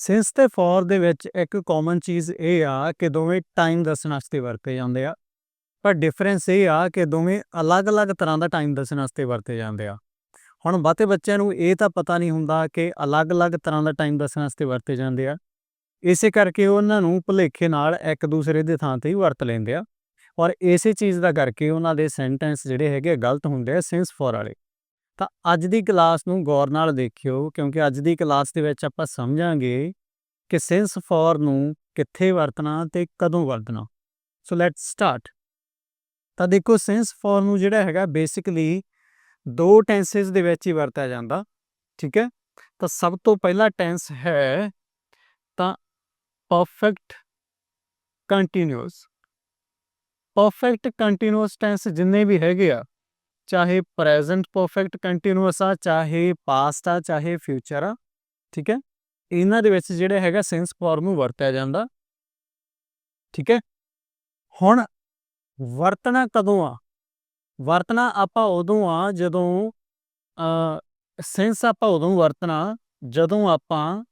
Since ਤੇ four ਦੇ ਵਿੱਚ ਇੱਕ ਕਾਮਨ ਚੀਜ਼ ਇਹ ਆ ਕਿ ਦੋਵੇਂ ਟਾਈਮ ਦੱਸਣ ਵਾਸਤੇ ਵਰਤੇ ਜਾਂਦੇ ਆ। ਪਰ ਡਿਫਰੈਂਸ ਇਹ ਆ ਕਿ ਦੋਵੇਂ ਅਲੱਗ-ਅਲੱਗ ਤਰ੍ਹਾਂ ਦਾ ਟਾਈਮ ਦੱਸਣ ਵਾਸਤੇ ਵਰਤੇ ਜਾਂਦੇ ਆ। ਹੁਣ ਬਹੁਤੇ ਬੱਚਿਆਂ ਨੂੰ ਇਹ ਤਾਂ ਪਤਾ ਨਹੀਂ ਹੁੰਦਾ ਕਿ ਅਲੱਗ-ਅਲੱਗ ਤਰ੍ਹਾਂ ਦਾ ਟਾਈਮ ਦੱਸਣ ਵਾਸਤੇ ਵਰਤੇ ਜਾਂਦੇ ਆ। ਇਸੇ ਕਰਕੇ ਉਹਨਾਂ ਨੂੰ ਭੁਲੇਖੇ ਨਾਲ ਇੱਕ ਦੂਸਰੇ ਦੇ ਥਾਂ ਤੇ ਹੀ ਵਰਤ ਲੈਂਦੇ ਆ। ਔਰ ਇਸੇ ਚੀਜ਼ ਦਾ ਕਰਕੇ ਉਹਨਾਂ ਦੇ ਸੈਂਟੈਂਸ ਜਿਹੜੇ ਹੈਗੇ ਗਲਤ ਹੁੰਦੇ ਆ ਸਿੰਸ ਫੋਰ ਵਾਲੇ। ਤਾਂ ਅੱਜ ਦੀ ਕਲਾਸ ਨੂੰ ਗੌਰ ਨਾਲ ਦੇਖਿਓ, ਕਿਉਂਕਿ ਅੱਜ ਦੀ ਕਲਾਸ ਦੇ ਵਿੱਚ ਆਪਾਂ ਸਮਝਾਂਗੇ ਕਿ ਸੈਂਸ ਫੋਰ ਨੂੰ ਕਿੱਥੇ ਵਰਤਣਾ ਤੇ ਕਦੋਂ ਵਰਤਣਾ। ਸੋ ਲੈਟਸ ਸਟਾਰਟ ਤਾਂ ਦੇਖੋ ਸੈਂਸ ਫੋਰ ਨੂੰ ਜਿਹੜਾ ਹੈਗਾ ਬੇਸਿਕਲੀ ਦੋ ਟੈਂਸਸ ਦੇ ਵਿੱਚ ਹੀ ਵਰਤਿਆ ਜਾਂਦਾ, ਠੀਕ ਹੈ? ਤਾਂ ਸਭ ਤੋਂ ਪਹਿਲਾ ਟੈਂਸ ਹੈ ਤਾਂ perfect continuous perfect continuous tense ਜਿੰਨੇ ਵੀ ਹੈਗੇ ਆ ਚਾਹੇ ਪ੍ਰੈਜ਼ੈਂਟ ਪਰਫੈਕਟ ਕੰਟੀਨਿਊਸ ਆ ਚਾਹੇ ਪਾਸਟ ਆ ਚਾਹੇ ਫਿਊਚਰ ਆ ਠੀਕ ਹੈ ਇਹਨਾਂ ਦੇ ਵਿੱਚ ਜਿਹੜਾ ਹੈਗਾ ਸੈਂਸ ਫਾਰਮ ਨੂੰ ਵਰਤਿਆ ਜਾਂਦਾ ਠੀਕ ਹੈ ਹੁਣ ਵਰਤਣਾ ਕਦੋਂ ਆ ਵਰਤਣਾ ਆਪਾਂ ਉਦੋਂ ਆ ਜਦੋਂ ਸੈਂਸ ਆਪਾਂ ਉਦੋਂ ਵਰਤਣਾ ਜਦੋਂ ਆਪਾਂ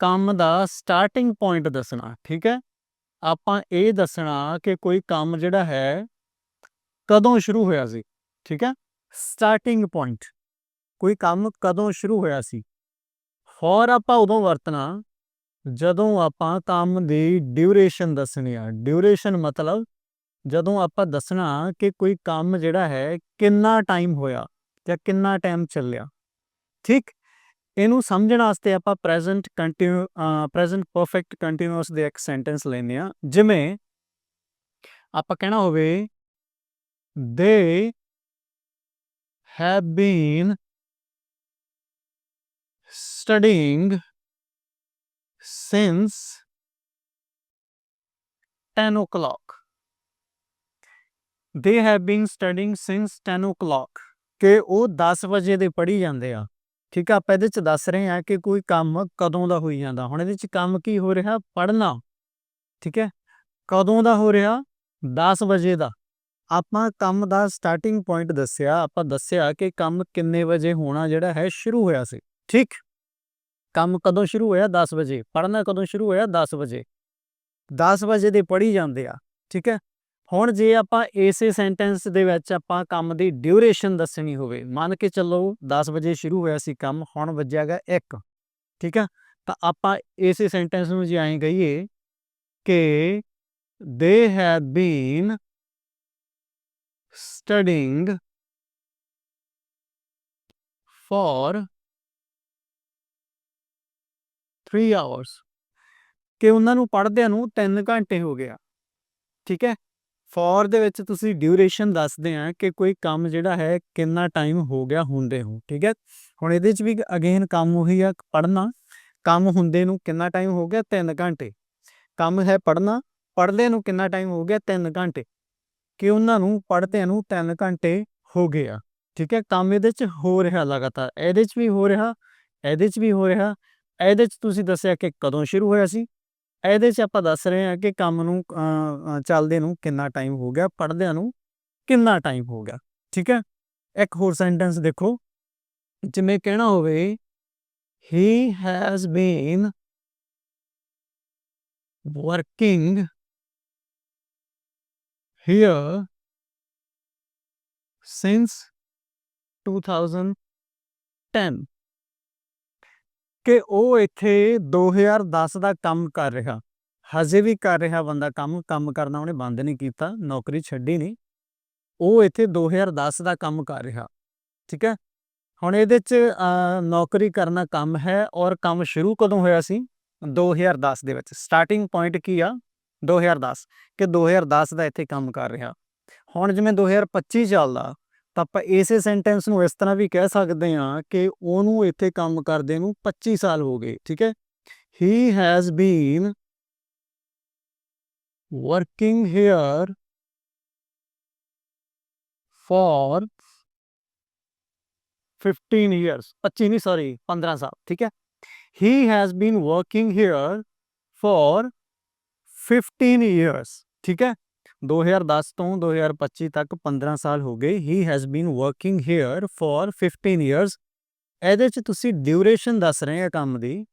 ਕੰਮ ਦਾ ਸਟਾਰਟਿੰਗ ਪੁਆਇੰਟ ਦੱਸਣਾ ਠੀਕ ਹੈ ਆਪਾਂ ਇਹ ਦੱਸਣਾ ਕਿ ਕੋਈ ਕੰਮ ਜਿਹੜਾ ਹੈ ਕਦੋਂ ਸ਼ੁਰੂ ਹੋਇਆ ਸੀ ਠੀਕ ਹੈ? ਸਟਾਰਟਿੰਗ ਪੁਆਇੰਟ ਕੋਈ ਕੰਮ ਕਦੋਂ ਸ਼ੁਰੂ ਹੋਇਆ ਸੀ? ਫੋਰ ਆਪਾਂ ਉਦੋਂ ਵਰਤਣਾ, ਜਦੋਂ ਆਪਾਂ ਕੰਮ ਦੀ ਡਿਊਰੇਸ਼ਨ ਦੱਸਣੀ ਆ। ਡਿਊਰੇਸ਼ਨ ਮਤਲਬ ਜਦੋਂ ਆਪਾਂ ਦੱਸਣਾ ਕਿ ਕੋਈ ਕੰਮ ਜਿਹੜਾ ਹੈ, ਕਿੰਨਾ ਟਾਈਮ ਹੋਇਆ ਜਾਂ ਕਿੰਨਾ ਟਾਈਮ ਚੱਲਿਆ। ਠੀਕ? ਇਹਨੂੰ ਸਮਝਣ ਵਾਸਤੇ ਆਪਾਂ present continue present perfect continuous ਦੇ ਇੱਕ ਸੈਂਟੈਂਸ ਲੈਨੇ ਆ ਜਿਵੇਂ ਆਪਾਂ ਕਹਿਣਾ ਹੋਵੇ, ਦੇ have been studying since 10 o'clock. They have been studying since 10 o'clock. ਕਿ ਉਹ 10 ਵਜੇ ਦੇ ਪੜ੍ਹੀ ਜਾਂਦੇ ਆ। ਠੀਕ ਆ, ਆਪਾਂ ਇਹਦੇ ਚ ਦੱਸ ਰਹੇ ਆ ਕਿ ਕੋਈ ਕੰਮ ਕਦੋਂ ਦਾ ਹੋਈ ਜਾਂਦਾ। ਹੁਣ ਇਹਦੇ ਚ ਕੰਮ ਕੀ ਹੋ ਰਿਹਾ? ਪੜ੍ਹਨਾ। ਠੀਕ ਹੈ? ਕਦੋਂ ਦਾ ਹੋ ਰਿਹਾ? 10 ਵਜੇ ਦਾ। ਆਪਾਂ ਕੰਮ ਦਾ ਸਟਾਰਟਿੰਗ ਪੁਆਇੰਟ ਦੱਸਿਆ, ਆਪਾਂ ਦੱਸਿਆ ਕਿ ਕੰਮ ਕਿੰਨੇ ਵਜੇ ਹੋਣਾ ਜਿਹੜਾ ਹੈ ਸ਼ੁਰੂ ਹੋਇਆ ਸੀ। ਠੀਕ? ਕੰਮ ਕਦੋਂ ਸ਼ੁਰੂ ਹੋਇਆ? 10 ਵਜੇ। ਪੜ੍ਹਨਾ ਕਦੋਂ ਸ਼ੁਰੂ ਹੋਇਆ? 10 ਵਜੇ। 10 ਵਜੇ ਦੇ ਪੜ੍ਹੀ ਜਾਂਦੇ ਆ। ਠੀਕ ਹੈ? ਹੁਣ ਜੇ ਆਪਾਂ ਇਸੇ ਸੈਂਟੈਂਸ ਦੇ ਵਿੱਚ ਆਪਾਂ ਕੰਮ ਦੀ ਡਿਊਰੇਸ਼ਨ ਦੱਸਣੀ ਹੋਵੇ, ਮੰਨ ਕੇ ਚੱਲੋ 10 ਵਜੇ ਸ਼ੁਰੂ ਹੋਇਆ ਸੀ ਕੰਮ, ਹੁਣ ਵੱਜਿਆਗਾ 1 ਠੀਕ ਹੈ? ਤਾਂ ਆਪਾਂ ਇਸੇ ਸੈਂਟੈਂਸ ਨੂੰ ਜੇ ਐਂ ਕਹੀਏ ਕਿ they have been studying for 3 hours. ਕਿ ਉਹਨਾਂ ਨੂੰ ਪੜ੍ਹਦਿਆਂ ਨੂੰ 3 ਘੰਟੇ ਹੋ ਗਿਆ। ਠੀਕ ਹੈ? ਫੋਰ ਦੇ ਵਿੱਚ ਤੁਸੀਂ ਡਿਊਰੇਸ਼ਨ ਦੱਸਦੇ ਆ ਕਿ ਕੋਈ ਕੰਮ ਜਿਹੜਾ ਹੈ, ਕਿੰਨਾ ਟਾਈਮ ਹੋ ਗਿਆ ਹੁੰਦੇ ਹੋ ਠੀਕ ਹੈ? ਹੁਣ ਇਹਦੇ ਚ ਵੀ ਅਗੇਨ ਕੰਮ ਉਹੀ ਆ, ਪੜ੍ਹਨਾ। ਕੰਮ ਹੁੰਦੇ ਨੂੰ ਕਿੰਨਾ ਟਾਈਮ ਹੋ ਗਿਆ? 3 ਘੰਟੇ। ਕੰਮ ਹੈ ਪੜ੍ਹਨਾ। ਪੜ੍ਹਦੇ ਨੂੰ ਕਿੰਨਾ ਟਾਈਮ ਹੋ ਗਿਆ? 3 ਘੰਟੇ। ਕਿ ਉਹਨਾਂ ਨੂੰ ਪੜ੍ਹਦਿਆਂ ਨੂੰ 3 ਘੰਟੇ ਹੋ ਗਏ ਆ, ਠੀਕ ਹੈ? ਕੰਮ ਇਹਦੇ ਚ ਹੋ ਰਿਹਾ ਲਗਾਤਾਰ, ਇਹਦੇ ਚ ਵੀ ਹੋ ਰਿਹਾ, ਇਹਦੇ ਚ ਵੀ ਹੋ ਰਿਹਾ, ਇਹਦੇ ਚ ਤੁਸੀਂ ਦੱਸਿਆ ਕਿ ਕਦੋਂ ਸ਼ੁਰੂ ਹੋਇਆ ਸੀ? ਇਹਦੇ ਚ ਆਪਾਂ ਦੱਸ ਰਹੇ ਹਾਂ ਕਿ ਕੰਮ ਨੂੰ ਚੱਲਦੇ ਨੂੰ ਕਿੰਨਾ ਟਾਈਮ ਹੋ ਗਿਆ, ਪੜ੍ਹਦਿਆਂ ਨੂੰ ਕਿੰਨਾ ਟਾਈਮ ਹੋ ਗਿਆ, ਠੀਕ ਹੈ? ਇੱਕ ਹੋਰ ਸੈਂਟੈਂਸ ਦੇਖੋ, ਜਿਵੇਂ ਕਹਿਣਾ ਹੋਵੇ, he has been working here since 2010 ਕਿ ਉਹ ਇੱਥੇ 2010 ਦਾ ਕੰਮ ਕਰ ਰਿਹਾ। ਹਜੇ ਵੀ ਕਰ ਰਿਹਾ ਬੰਦਾ ਕੰਮ ਕੰਮ ਕਰਨਾ ਉਹਨੇ ਬੰਦ ਨਹੀਂ ਕੀਤਾ, ਨੌਕਰੀ ਛੱਡੀ ਨਹੀਂ। ਉਹ ਇੱਥੇ 2010 ਦਾ ਕੰਮ ਕਰ ਰਿਹਾ, ਠੀਕ ਹੈ? ਹੁਣ ਇਹਦੇ ਚ ਨੌਕਰੀ ਕਰਨਾ ਕੰਮ ਹੈ ਔਰ ਕੰਮ ਸ਼ੁਰੂ ਕਦੋਂ ਹੋਇਆ ਸੀ? 2010 ਦੇ ਵਿੱਚ। ਸਟਾਰਟਿੰਗ ਪੁਆਇੰਟ ਕੀ ਆ? 2010 ਕਿ 2010 ਦਾ ਇੱਥੇ ਕੰਮ ਕਰ ਰਿਹਾ। ਹੁਣ ਜਿਵੇਂ 2025 ਚੱਲਦਾ, ਤਾਂ ਆਪਾਂ ਇਸੇ ਸੈਂਟੈਂਸ ਨੂੰ ਇਸ ਤਰ੍ਹਾਂ ਵੀ ਕਹਿ ਸਕਦੇ ਹਾਂ ਕਿ ਉਹਨੂੰ ਇੱਥੇ ਕੰਮ ਕਰਦੇ ਨੂੰ 25 ਸਾਲ ਹੋ ਗਏ, ਠੀਕ ਹੈ? He has been working here for 15 years 25 ਨਹੀਂ ਸੌਰੀ 15 ਸਾਲ, ਠੀਕ ਹੈ? He has been working here for 15 years ਠੀਕ ਹੈ? 2010 ਤੋਂ 2025 ਤੱਕ 15 ਸਾਲ ਹੋ ਗਏ he has been working here for 15 years ਇਹਦੇ ਚ ਤੁਸੀਂ ਡਿਊਰੇਸ਼ਨ ਦੱਸ ਰਹੇ ਆ ਕੰਮ ਦੀ।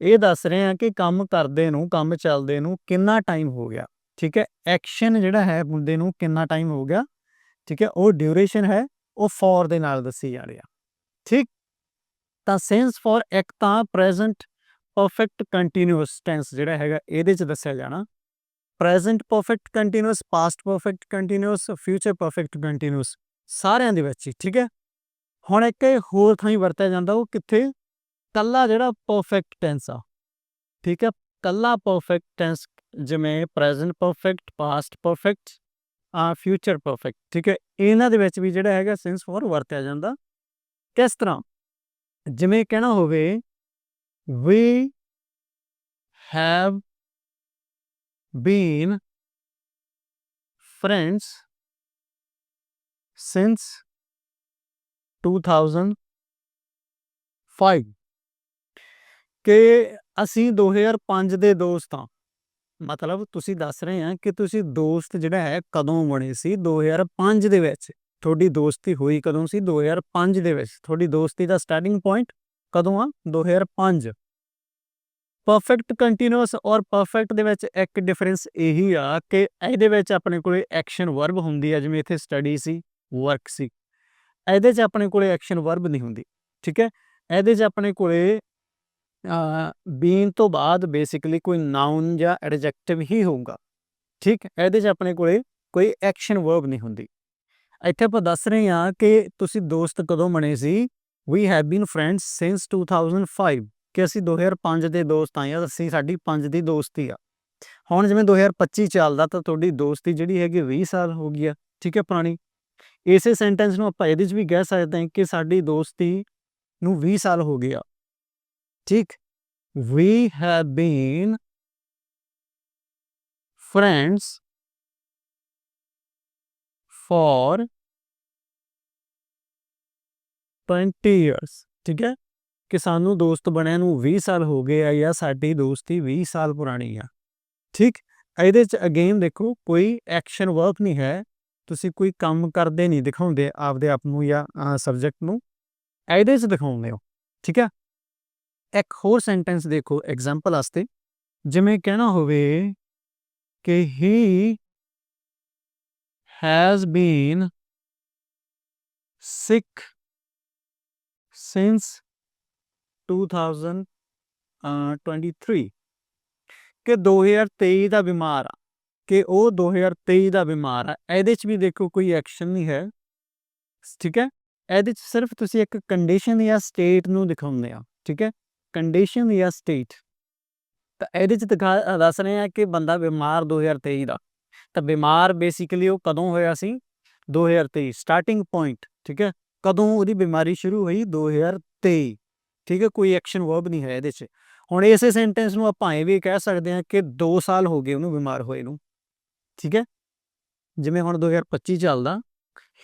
ਇਹ ਦੱਸ ਰਹੇ ਆ ਕਿ ਕੰਮ ਕਰਦੇ ਨੂੰ, ਕੰਮ ਚੱਲਦੇ ਨੂੰ ਕਿੰਨਾ ਟਾਈਮ ਹੋ ਗਿਆ, ਠੀਕ ਹੈ? ਐਕਸ਼ਨ ਜਿਹੜਾ ਹੈ ਬੰਦੇ ਨੂੰ ਕਿੰਨਾ ਟਾਈਮ ਹੋ ਗਿਆ, ਠੀਕ ਹੈ? ਉਹ ਡਿਊਰੇਸ਼ਨ ਹੈ, ਉਹ ਫॉर ਦੇ ਨਾਲ ਦੱਸੀ ਜਾ ਰਹੀ ਆ ਠੀਕ? ਤਾਂ ਸੈਂਸ ਫॉर ਇੱਕ ਤਾਂ ਪ੍ਰੈਜ਼ੈਂਟ ਪਰਫੈਕਟ ਕੰਟੀਨਿਊਸ ਟੈਂਸ ਜਿਹੜਾ ਹੈਗਾ ਇਹਦੇ ਚ ਦੱਸਿਆ ਜਾਣਾ। Present perfect continuous past perfect continuous future perfect continuous ਸਾਰਿਆਂ ਦੇ ਵਿੱਚ ਹੀ, ਠੀਕ ਹੈ? ਹੁਣ ਇੱਕ ਇਹ ਹੋਰ ਥਾਂ ਹੀ ਵਰਤਿਆ ਜਾਂਦਾ ਉਹ ਕਿੱਥੇ? ਕੱਲਾ ਜਿਹੜਾ ਪਰਫੈਕਟ ਟੈਂਸ ਆ, ਠੀਕ ਹੈ? ਕੱਲਾ ਪਰਫੈਕਟ ਟੈਂਸ ਜਿਵੇਂ ਪ੍ਰੈਜ਼ੈਂਟ ਪਰਫੈਕਟ ਪਾਸਟ ਪਰਫੈਕਟ ਆ ਫਿਊਚਰ ਪਰਫੈਕਟ ਠੀਕ ਹੈ? ਇਹਨਾਂ ਦੇ ਵਿੱਚ ਵੀ ਜਿਹੜਾ ਹੈਗਾ ਸੈਂਸ ਫॉर ਵਰਤਿਆ ਜਾਂਦਾ। ਕਿਸ ਤਰ੍ਹਾਂ? ਜਿਵੇਂ ਕਹਿਣਾ ਹੋਵੇ we have been friends since 2005 ਕਿ ਅਸੀਂ 2005 ਦੇ ਦੋਸਤ ਹਾਂ। ਮਤਲਬ ਤੁਸੀਂ ਦੱਸ ਰਹੇ ਆ ਕਿ ਤੁਸੀਂ ਦੋਸਤ ਜਿਹੜਾ ਹੈ ਕਦੋਂ ਬਣੇ ਸੀ? 2005 ਦੇ ਵਿੱਚ। ਤੁਹਾਡੀ ਦੋਸਤੀ ਹੋਈ ਕਦੋਂ ਸੀ? 2005 ਦੇ ਵਿੱਚ। ਤੁਹਾਡੀ ਦੋਸਤੀ ਦਾ ਸਟਾਰਟਿੰਗ ਪੁਆਇੰਟ ਕਦੋਂ ਆ? 2005 ਪਰਫੈਕਟ ਕੰਟੀਨਿਊਸ ਔਰ ਪਰਫੈਕਟ ਦੇ ਵਿੱਚ ਇੱਕ ਡਿਫਰੈਂਸ ਇਹੀ ਆ ਕਿ ਇਹਦੇ ਵਿੱਚ ਆਪਣੇ ਕੋਲੇ ਐਕਸ਼ਨ ਵਰਬ ਹੁੰਦੀ ਆ, ਜਿਵੇਂ ਇੱਥੇ ਸਟੱਡੀ ਸੀ ਵਰਕ ਸੀ। ਇਹਦੇ 'ਚ ਆਪਣੇ ਕੋਲੇ ਐਕਸ਼ਨ ਵਰਬ ਨਹੀਂ ਹੁੰਦੀ, ਠੀਕ ਹੈ? ਇਹਦੇ 'ਚ ਆਪਣੇ ਕੋਲੇ ਬੀਨ ਤੋਂ ਬਾਅਦ ਬੇਸਿਕਲੀ ਕੋਈ ਨਾਉਨ ਜਾਂ ਐਡਜੈਕਟਿਵ ਹੀ ਹੋਊਗਾ, ਠੀਕ? ਇਹਦੇ 'ਚ ਆਪਣੇ ਕੋਲੇ ਕੋਈ ਐਕਸ਼ਨ ਵਰਬ ਨਹੀਂ ਹੁੰਦੀ। ਇੱਥੇ ਆਪਾਂ ਦੱਸ ਰਹੇ ਹਾਂ ਕਿ ਤੁਸੀਂ ਦੋਸਤ ਕਦੋਂ ਬਣੇ ਸੀ? We have been friends since 2005 ਕਿ ਅਸੀਂ 2005 ਦੇ ਦੋਸਤ ਆਂ ਜਾਂ ਅਸੀਂ ਸਾਡੀ 5 ਦੀ ਦੋਸਤੀ ਆ। ਹੁਣ ਜਿਵੇਂ 2025 ਚੱਲਦਾ, ਤਾਂ ਤੁਹਾਡੀ ਦੋਸਤੀ ਜਿਹੜੀ ਹੈਗੀ 20 ਸਾਲ ਹੋ ਗਈ ਆ, ਠੀਕ ਹੈ ਪੁਰਾਣੀ? ਇਸੇ ਸੈਂਟੈਂਸ ਨੂੰ ਆਪਾਂ ਇਹਦੇ 'ਚ ਵੀ ਕਹਿ ਸਕਦੇ ਹਾਂ ਕਿ ਸਾਡੀ ਦੋਸਤੀ ਨੂੰ 20 ਸਾਲ ਹੋ ਗਿਆ ਠੀਕ? We have been friends for 20 years ਠੀਕ ਹੈ? ਕਿ ਸਾਨੂੰ ਦੋਸਤ ਬਣਿਆ ਨੂੰ 20 ਸਾਲ ਹੋ ਗਏ ਆ ਜਾਂ ਸਾਡੀ ਦੋਸਤੀ 20 ਸਾਲ ਪੁਰਾਣੀ ਆ। ਠੀਕ? ਇਹਦੇ ਚ ਅਗੇਨ ਦੇਖੋ, ਕੋਈ ਐਕਸ਼ਨ ਵਰਕ ਨਹੀਂ ਹੈ। ਤੁਸੀਂ ਕੋਈ ਕੰਮ ਕਰਦੇ ਨਹੀਂ ਦਿਖਾਉਂਦੇ ਆਪਦੇ ਆਪ ਨੂੰ ਜਾਂ ਸਬਜੈਕਟ ਨੂੰ। ਇਹਦੇ ਚ ਦਿਖਾਉਂਦੇ ਹੋ, ਠੀਕ ਹੈ? ਇੱਕ ਹੋਰ ਸੈਂਟੈਂਸ ਦੇਖੋ ਐਗਜ਼ਾਮਪਲ ਵਾਸਤੇ। ਜਿਵੇਂ ਕਹਿਣਾ ਹੋਵੇ ਕਿ ਹੀ has been sick since 2023 uh, ਕਿ 2023 ਦਾ ਬਿਮਾਰ ਆ, ਕਿ ਉਹ 2023 ਦਾ ਬਿਮਾਰ ਆ, ਇਹਦੇ ਚ ਵੀ ਦੇਖੋ ਕੋਈ ਐਕਸ਼ਨ ਨਹੀਂ ਹੈ, ਠੀਕ ਹੈ? ਇਹਦੇ ਚ ਸਿਰਫ ਤੁਸੀਂ ਇੱਕ ਕੰਡੀਸ਼ਨ ਜਾਂ ਸਟੇਟ ਨੂੰ ਦਿਖਾਉਂਦੇ ਆ, ਠੀਕ ਹੈ? ਕੰਡੀਸ਼ਨ ਜਾਂ ਸਟੇਟ ਤਾਂ ਇਹਦੇ ਚ ਦਿਖਾ, ਦੱਸ ਰਹੇ ਆ ਕਿ ਬੰਦਾ ਬਿਮਾਰ 2023 ਦਾ, ਤਾਂ ਬਿਮਾਰ ਬੇਸਿਕਲੀ ਉਹ ਕਦੋਂ ਹੋਇਆ ਸੀ? 2023 ਸਟਾਰਟਿੰਗ ਪੁਆਇੰਟ ਠੀਕ ਹੈ? ਕਦੋਂ ਉਹਦੀ ਬਿਮਾਰੀ ਸ਼ੁਰੂ ਹੋਈ? 2023 ਠੀਕ ਹੈ, ਕੋਈ ਐਕਸ਼ਨ ਵਰਬ ਨਹੀਂ ਹੈ ਇਹਦੇ 'ਚ। ਹੁਣ ਇਸੇ ਸੈਂਟੈਂਸ ਨੂੰ ਆਪਾਂ ਇਹ ਵੀ ਕਹਿ ਸਕਦੇ ਹਾਂ ਕਿ 2 ਸਾਲ ਹੋ ਗਏ ਉਹਨੂੰ ਬਿਮਾਰ ਹੋਏ ਨੂੰ। ਠੀਕ ਹੈ? ਜਿਵੇਂ ਹੁਣ 2025 ਚੱਲਦਾ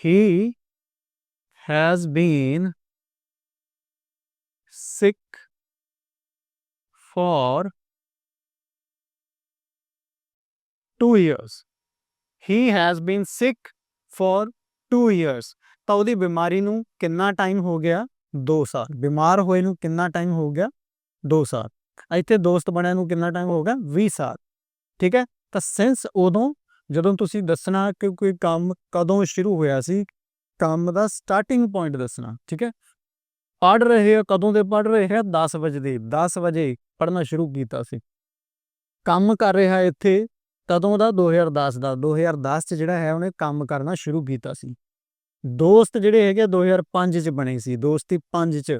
ਹੀ has bean sick for 2 years. He has been sick for 2 years. ਤਾਂ ਉਹਦੀ ਬਿਮਾਰੀ ਨੂੰ ਕਿੰਨਾ ਟਾਈਮ ਹੋ ਗਿਆ? 2 ਸਾਲ। ਬਿਮਾਰ ਹੋਏ ਨੂੰ ਕਿੰਨਾ ਟਾਈਮ ਹੋ ਗਿਆ? 2 ਸਾਲ। ਇੱਥੇ ਦੋਸਤ ਬਣਿਆ ਨੂੰ ਕਿੰਨਾ ਟਾਈਮ ਹੋ ਗਿਆ? 20 ਸਾਲ। ਠੀਕ ਹੈ? ਤਾਂ ਸੈਂਸ ਉਦੋਂ ਜਦੋਂ ਤੁਸੀਂ ਦੱਸਣਾ ਕਿ ਕੋਈ ਕੰਮ ਕਦੋਂ ਸ਼ੁਰੂ ਹੋਇਆ ਸੀ, ਕੰਮ ਦਾ ਸਟਾਰਟਿੰਗ ਪੁਆਇੰਟ ਦੱਸਣਾ। ਠੀਕ ਹੈ? ਪੜ ਰਹੇ ਹੋ? ਕਦੋਂ ਦੇ ਪੜ ਰਹੇ ਹੈ? 10 ਵਜੇ ਦੇ। 10 ਵਜੇ ਪੜਨਾ ਸ਼ੁਰੂ ਕੀਤਾ ਸੀ। ਕੰਮ ਕਰ ਰਿਹਾ ਇੱਥੇ ਕਦੋਂ ਦਾ 2010 ਦਾ। 2010 ਚ ਜਿਹੜਾ ਹੈ, ਉਹਨੇ ਕੰਮ ਕਰਨਾ ਸ਼ੁਰੂ ਕੀਤਾ ਸੀ। ਦੋਸਤ ਜਿਹੜੇ ਹੈਗੇ 2005 ਚ ਬਣੇ ਸੀ। ਦੋਸਤੀ 5 ਚ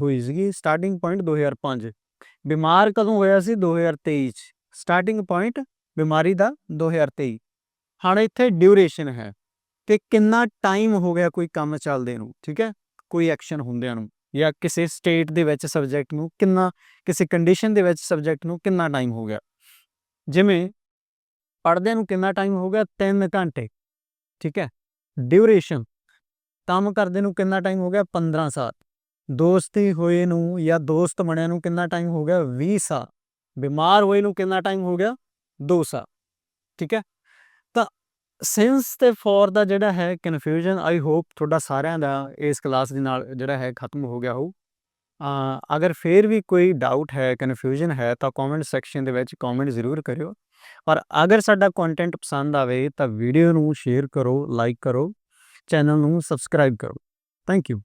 ਹੋਈ ਸੀਗੀ। ਸਟਾਰਟਿੰਗ ਪੁਆਇੰਟ 2005 ਬਿਮਾਰ ਕਦੋਂ ਹੋਇਆ ਸੀ? 2023 ਚ। ਸਟਾਰਟਿੰਗ ਪੁਆਇੰਟ ਬਿਮਾਰੀ ਦਾ 2023 ਹੁਣ ਇੱਥੇ ਡਿਊਰੇਸ਼ਨ ਹੈ ਕਿ ਕਿੰਨਾ ਟਾਈਮ ਹੋ ਗਿਆ ਕੋਈ ਕੰਮ ਚੱਲਦੇ ਨੂੰ, ਠੀਕ ਹੈ? ਕੋਈ ਐਕਸ਼ਨ ਹੁੰਦਿਆਂ ਨੂੰ ਜਾਂ ਕਿਸੇ ਸਟੇਟ ਦੇ ਵਿੱਚ ਸਬਜੈਕਟ ਨੂੰ ਕਿੰਨਾ, ਕਿਸੇ ਕੰਡੀਸ਼ਨ ਦੇ ਵਿੱਚ ਸਬਜੈਕਟ ਨੂੰ ਕਿੰਨਾ ਟਾਈਮ ਹੋ ਗਿਆ। ਜਿਵੇਂ ਪੜ੍ਹਦਿਆਂ ਨੂੰ ਕਿੰਨਾ ਟਾਈਮ ਹੋ ਗਿਆ? 3 ਘੰਟੇ, ਠੀਕ ਹੈ? ਡਿਊਰੇਸ਼ਨ ਕੰਮ ਕਰਦੇ ਨੂੰ ਕਿੰਨਾ ਟਾਈਮ ਹੋ ਗਿਆ? 15 ਸਾਲ। ਦੋਸਤੀ ਹੋਏ ਨੂੰ ਜਾਂ ਦੋਸਤ ਬਣਿਆ ਨੂੰ ਕਿੰਨਾ ਟਾਈਮ ਹੋ ਗਿਆ? 20 ਸਾਲ। ਬਿਮਾਰ ਹੋਏ ਨੂੰ ਕਿੰਨਾ ਟਾਈਮ ਹੋ ਗਿਆ? 2 ਸਾਲ। ਠੀਕ ਹੈ? ਤਾਂ ਸਿੰਸ ਤੇ ਫੋਰ ਦਾ ਜਿਹੜਾ ਹੈ ਕਨਫਿਊਜ਼ਨ ਆਈ ਹੋਪ ਤੁਹਾਡਾ ਸਾਰਿਆਂ ਦਾ ਇਸ ਕਲਾਸ ਦੇ ਨਾਲ ਜਿਹੜਾ ਹੈ ਖਤਮ ਹੋ ਗਿਆ ਹੋਊ। ਅਗਰ ਫੇਰ ਵੀ ਕੋਈ ਡਾਊਟ ਹੈ, ਕਨਫਿਊਜ਼ਨ ਹੈ ਤਾਂ ਕਮੈਂਟ ਸੈਕਸ਼ਨ ਦੇ ਵਿੱਚ ਕਮੈਂਟ ਜ਼ਰੂਰ ਕਰਿਓ। ਔਰ ਅਗਰ ਸਾਡਾ ਕੰਟੈਂਟ ਪਸੰਦ ਆਵੇ ਤਾਂ ਵੀਡੀਓ ਨੂੰ ਸ਼ੇਅਰ ਕਰੋ, ਲਾਈਕ ਕਰੋ, ਚੈਨਲ ਨੂੰ ਸਬਸਕ੍ਰਾਈਬ ਕਰੋ। Thank you.